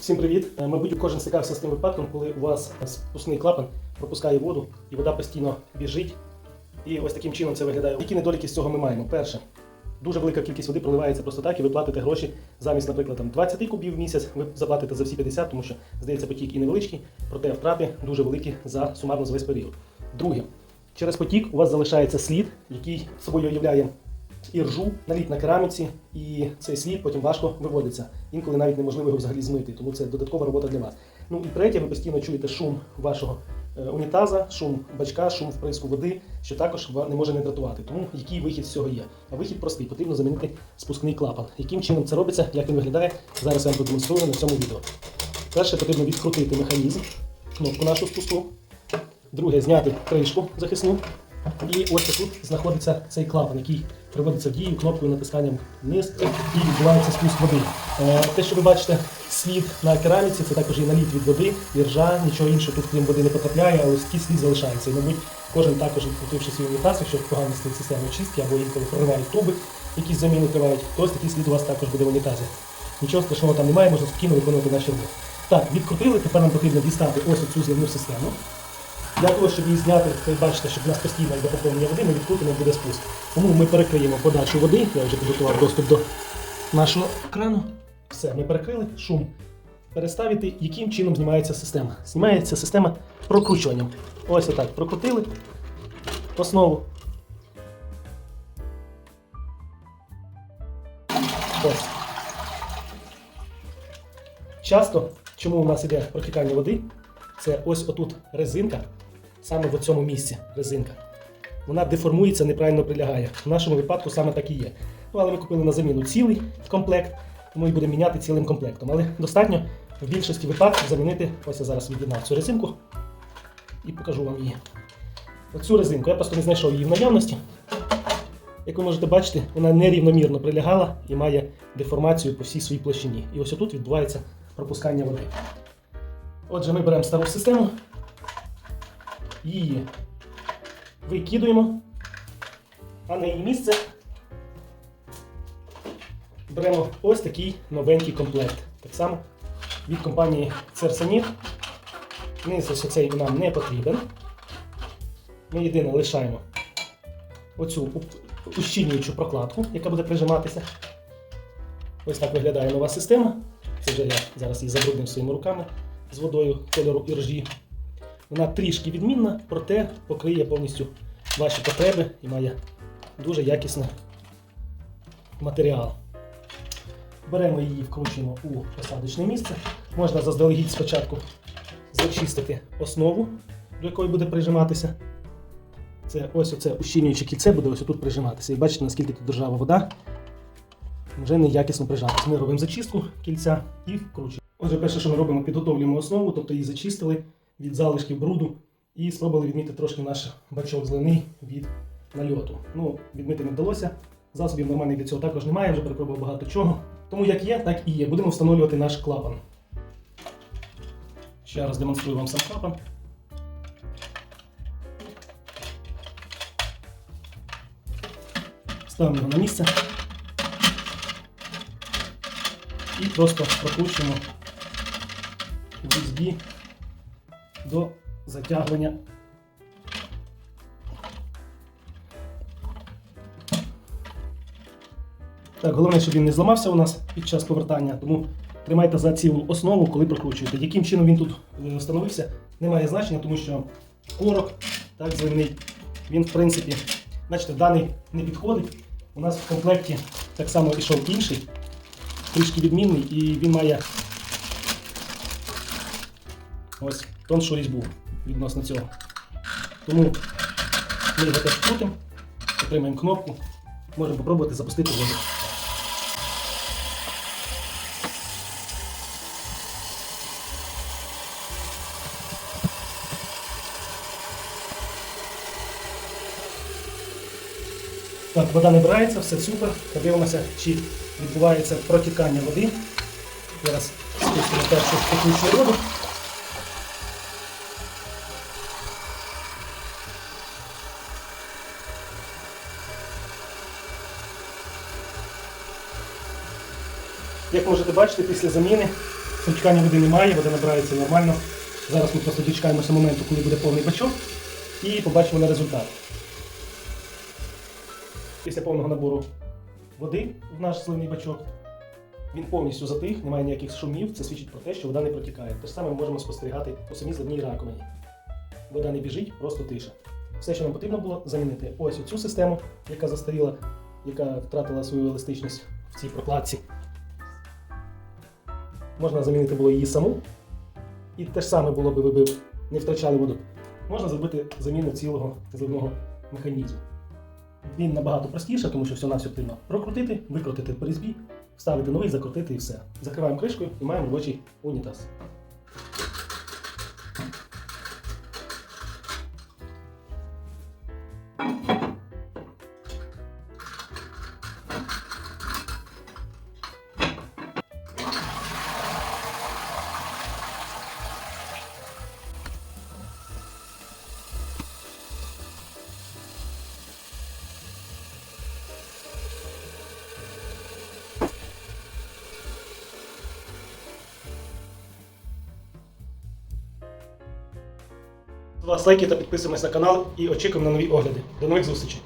Всім привіт! Е, Мабуть, кожен стикався з тим випадком, коли у вас спускний клапан пропускає воду і вода постійно біжить. І ось таким чином це виглядає. Які недоліки з цього ми маємо? Перше, дуже велика кількість води проливається просто так, і ви платите гроші замість, наприклад, там 20 кубів в місяць, ви заплатите за всі 50, тому що здається потік і невеличкий, проте втрати дуже великі за сумарно за весь період. Друге, через потік у вас залишається слід, який собою являє і ржу наліт на кераміці, і цей слід потім важко виводиться. Інколи навіть неможливо його взагалі змити, тому це додаткова робота для вас. Ну і третє, ви постійно чуєте шум вашого е, унітаза, шум бачка, шум вприску води, що також не може не дратувати. Тому який вихід з цього є? А вихід простий, потрібно замінити спускний клапан. Яким чином це робиться, як він виглядає, зараз я вам продемонструю на цьому відео. Перше потрібно відкрутити механізм, кнопку нашу спуску. Друге, зняти кришку захисну. І ось тут знаходиться цей клапан, який приводиться в дію кнопкою натисканням вниз і відбувається спуск води. Е, Те, що ви бачите, слід на кераміці, це також і наліт від води, і ржа, нічого іншого тут крім води не потрапляє, але такий слід залишається. І, мабуть, кожен також відкрутивши свій унітаз, якщо погано стоїть система очистки або інколи проривають труби, якісь заміни тривають, то такий слід у вас також буде в унітазі. Нічого страшного там немає, можна спокійно виконувати наші роботи. Так, відкрутили, тепер нам потрібно дістати ось цю зливну систему. Для того, щоб її зняти, ви бачите, щоб у нас постійно йде поповнення води, ми відкрутимо буде спуск. Тому ми перекриємо подачу води. Я вже підготував доступ до нашого крану. Все, ми перекрили шум. Переставити, яким чином знімається система. Знімається система прокручуванням. Ось отак. Прокрутили основу. Ось. Часто, чому у нас іде протікання води, це ось отут резинка, саме в цьому місці резинка. Вона деформується, неправильно прилягає. В нашому випадку саме так і є. Ну, але ми купили на заміну цілий комплект, тому і будемо міняти цілим комплектом. Але достатньо в більшості випадків замінити, ось я зараз від'єднав цю резинку і покажу вам її. Оцю резинку я просто не знайшов її в наявності. Як ви можете бачити, вона нерівномірно прилягала і має деформацію по всій своїй площині. І ось отут відбувається пропускання води. Отже, ми беремо стару систему, її викидуємо, а на її місце беремо ось такий новенький комплект. Так само від компанії Cersanit. Низ ось цей нам не потрібен. Ми єдине лишаємо оцю ущільнюючу прокладку, яка буде прижиматися. Ось так виглядає нова система. Це вже я зараз її забруднив своїми руками з водою кольору іржі. Вона трішки відмінна, проте покриє повністю ваші потреби і має дуже якісний матеріал. Беремо її, вкручуємо у посадочне місце. Можна заздалегідь спочатку зачистити основу, до якої буде прижиматися. Це ось оце ущільнююче кільце буде ось тут прижиматися. І бачите, наскільки тут держава вода вже неякісно прижатися. Ми робимо зачистку кільця і вкручуємо. Отже, перше, що ми робимо, підготовлюємо основу, тобто її зачистили від залишків бруду і спробували відмити трошки наш бачок зелений від нальоту. Ну, відмити не вдалося. Засобів нормальних для цього також немає, вже перепробував багато чого. Тому як є, так і є. Будемо встановлювати наш клапан. Ще раз демонструю вам сам клапан. Ставимо його на місце. І просто прокручуємо USB до затягування. Так, головне, щоб він не зламався у нас під час повертання, тому тримайте за цілу основу, коли прокручуєте. Яким чином він тут е, встановився, не має значення, тому що корок, так, звільний, він, в принципі, бачите, даний не підходить. У нас в комплекті так само пішов інший, трішки відмінний, і він має ось тоншу різьбу відносно цього. Тому ми його теж крутимо, отримаємо кнопку, можемо спробувати запустити воду. Так, вода набирається, все супер. Подивимося, чи відбувається протікання води. Зараз спустимо першу текучу воду. Як можете бачити, після заміни Протікання води немає, вода набирається нормально. Зараз ми просто дочекаємося моменту, коли буде повний бачок, і побачимо на результат. Після повного набору води в наш сливний бачок він повністю затих, немає ніяких шумів. Це свідчить про те, що вода не протікає. Те ж саме ми можемо спостерігати у самій зливній раковині. Вода не біжить, просто тиша. Все, що нам потрібно було, замінити ось цю систему, яка застаріла, яка втратила свою еластичність в цій прокладці. Можна замінити було її саму. І те ж саме було би, ви не втрачали воду. Можна зробити заміну цілого зливного механізму. Він набагато простіше, тому що все на потрібно прокрутити, викрутити по різьбі, вставити новий, закрутити і все. Закриваємо кришкою і маємо робочий унітаз. З вас лайки та підписуємось на канал і очікуємо на нові огляди. До нових зустрічей!